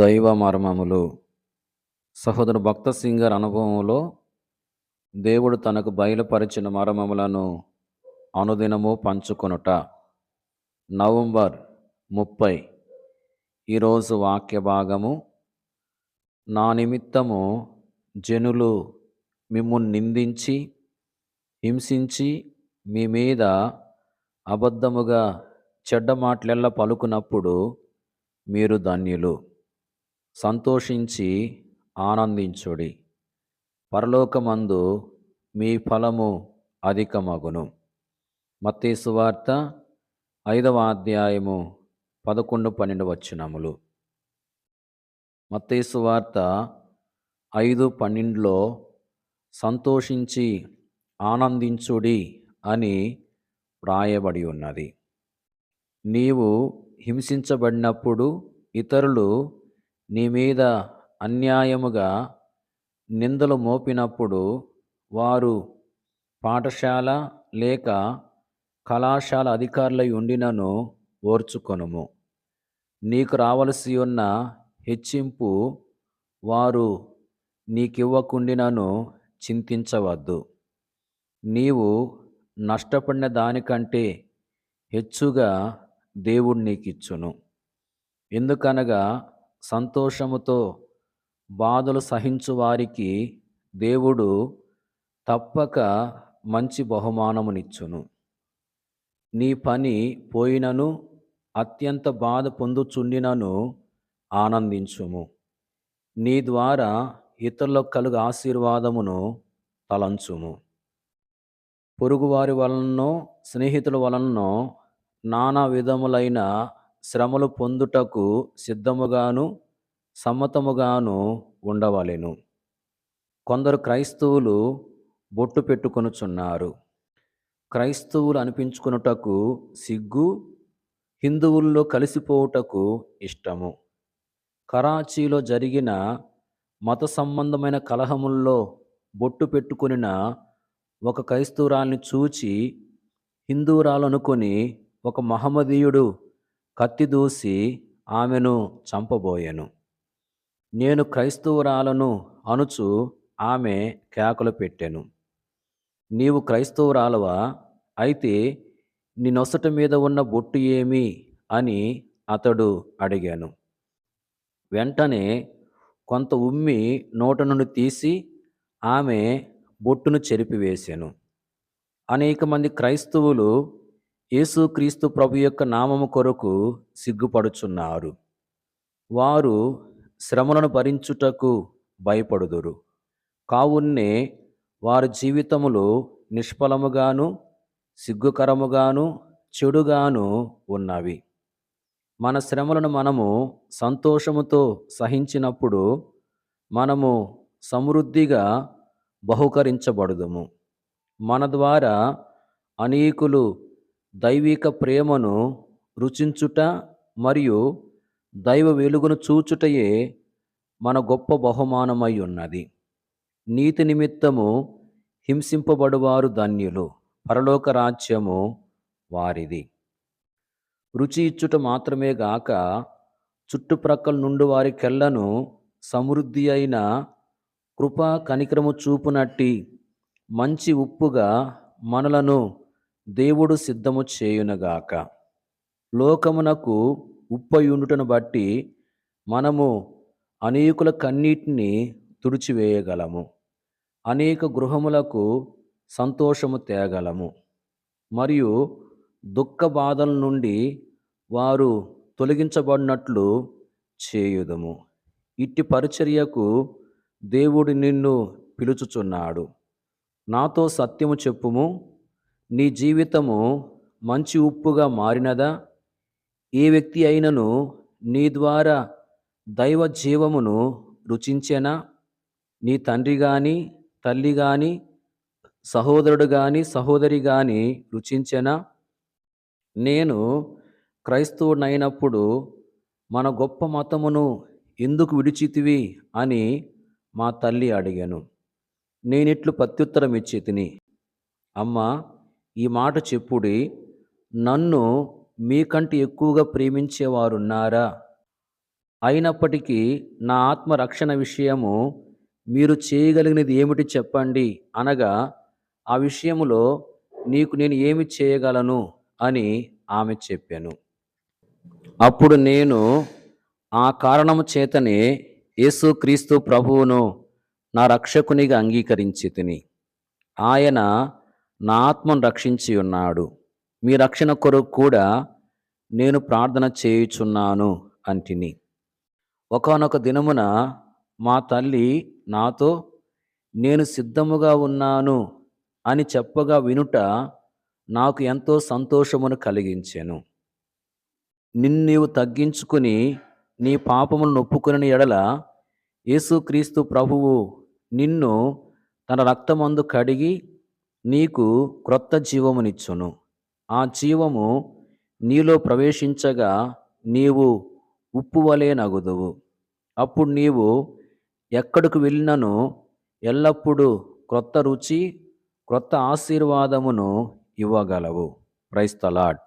దైవ మర్మములు. సహోదరు భక్త సింగర్ అనుభవంలో దేవుడు తనకు బయలుపరిచిన మర్మములను అనుదినము పంచుకొనుట. నవంబర్ ముప్పై ఈరోజు వాక్య భాగము. నా నిమిత్తము జనులు మిమ్మును నిందించి హింసించి మీ మీద అబద్ధముగా చెడ్డ మాటలెల్ల పలుకున్నప్పుడు మీరు ధన్యులు. సంతోషించి ఆనందించుడి. పరలోకమందు మీ ఫలము అధికమగును. మత్తయి సువార్త ఐదవ అధ్యాయము పదకొండు పన్నెండు వచ్చినములు మత్తయి సువార్త ఐదు పన్నెండులో సంతోషించి ఆనందించుడి అని వ్రాయబడి ఉన్నది. నీవు హింసించబడినప్పుడు ఇతరులు నీ మీద అన్యాయముగా నిందలు మోపినప్పుడు వారు పాఠశాల లేక కళాశాల అధికారులై ఉండినను ఓర్చుకొనుము. నీకు రావలసి ఉన్న హెచ్చింపు వారు నీకివ్వకుండినను చింతించవద్దు. నీవు నష్టపడిన దానికంటే హెచ్చుగా దేవుడు నీకిచ్చును. ఎందుకనగా సంతోషముతో బాధలు సహించు వారికి దేవుడు తప్పక మంచి బహుమానమునిచ్చును. నీ పని పోయినను అత్యంత బాధ పొందుచుండినను ఆనందించుము. నీ ద్వారా ఇతరులకు కలుగు ఆశీర్వాదమును తలంచుము. పొరుగువారి వలనో స్నేహితుల వలనో నానా విధములైన శ్రమలు పొందుటకు సిద్ధముగాను సమ్మతముగాను ఉండవలెను. కొందరు క్రైస్తవులు బొట్టు పెట్టుకొనుచున్నారు. క్రైస్తవులు అనిపించుకున్నటకు సిగ్గు హిందువుల్లో కలిసిపోవుటకు ఇష్టము. కరాచీలో జరిగిన మత సంబంధమైన కలహముల్లో బొట్టు పెట్టుకునిన ఒక క్రైస్తవురాల్ని చూచి హిందువురాలనుకొని ఒక మహమ్మదీయుడు కత్తి దూసి ఆమెను చంపబోయెను. నేను క్రైస్తవురాలను అనుచు ఆమె కేకలు పెట్టెను. నీవు క్రైస్తవురాలవా అయితే నీ నొసట మీద ఉన్న బొట్టు ఏమి? అని అతడు అడిగాను. వెంటనే కొంత ఉమ్మి నోట నుండి తీసి ఆమె బొట్టును చెరిపివేశాను అనేక మంది క్రైస్తవులు యేసుక్రీస్తు ప్రభు యొక్క నామము కొరకు సిగ్గుపడుచున్నారు. వారు శ్రమలను భరించుటకు భయపడుదురు. కావున్నే వారి జీవితములు నిష్ఫలముగాను సిగ్గుకరముగాను చెడుగాను ఉన్నవి. మన శ్రమలను మనము సంతోషముతో సహించినప్పుడు మనము సమృద్ధిగా బహుకరించబడుదుము. మన ద్వారా అనేకులు దైవిక ప్రేమను రుచించుట మరియు దైవ వెలుగును చూచుటయే మన గొప్ప బహుమానమై ఉన్నది నీతి నిమిత్తము హింసింపబడువారు ధన్యులు. పరలోక రాజ్యము వారిది. రుచి ఇచ్చుట మాత్రమే గాక చుట్టుప్రక్కల నుండి వారి కెళ్ళను సమృద్ధి అయిన కృపా కనికరము చూపునట్టి మంచి ఉప్పుగా మనలను దేవుడు సిద్ధము చేయునగాక. లోకమునకు ఉప్పయుండుటను బట్టి మనము అనేకుల కన్నీటిని తుడిచివేయగలము. అనేక గృహములకు సంతోషము తేగలము. మరియు దుఃఖ బాధల నుండి వారు తొలగించబడినట్లు చేయుదము. ఇట్టి పరిచర్యకు దేవుడు నిన్ను పిలుచుచున్నాడు. నాతో సత్యము చెప్పుము నీ జీవితము మంచి ఉప్పుగా మారినదా? ఏ వ్యక్తి అయినను నీ ద్వారా దైవ జీవమును రుచించెనా? నీ తండ్రి కానీ తల్లి కానీ సహోదరుడు కానీ సహోదరి కానీ రుచించెనా? నేను క్రైస్తవుడైనప్పుడు మన గొప్ప మతమును ఎందుకు విడిచితివి అని మా తల్లి అడిగాను. నేనిట్లు ప్రత్యుత్తరం ఇచ్చి తిని అమ్మా ఈ మాట చెప్పుడి నన్ను మీకంటే ఎక్కువగా ప్రేమించేవారున్నారా? అయినప్పటికీ నా ఆత్మ రక్షణ విషయము మీరు చేయగలిగినది ఏమిటి చెప్పండి? అనగా ఆ విషయములో నీకు నేను ఏమి చేయగలను అని ఆమె చెప్పాను. అప్పుడు నేను ఆ కారణము చేతనే యేసుక్రీస్తు ప్రభువును నా రక్షకునిగా అంగీకరించి తిని ఆయన నా ఆత్మను రక్షించి ఉన్నాడు. మీ రక్షణ కొరకు కూడా నేను ప్రార్థన చేయుచున్నాను అంటిని. ఒకానొక దినమున మా తల్లి నాతో నేను సిద్ధముగా ఉన్నాను అని చెప్పగా వినుట నాకు ఎంతో సంతోషమును కలిగించెను. నిన్ను నీవు తగ్గించుకుని నీ పాపమును నొప్పుకుని ఎడల యేసుక్రీస్తు ప్రభువు నిన్ను తన రక్తమందు కడిగి నీకు క్రొత్త జీవమునిచ్చును. ఆ జీవము నీలో ప్రవేశించగా నీవు ఉప్పు వలె నగుదువు. అప్పుడు నీవు ఎక్కడికి వెళ్ళినను ఎల్లప్పుడూ క్రొత్త రుచి క్రొత్త ఆశీర్వాదమును ఇవ్వగలవు. క్రైస్తలాడ్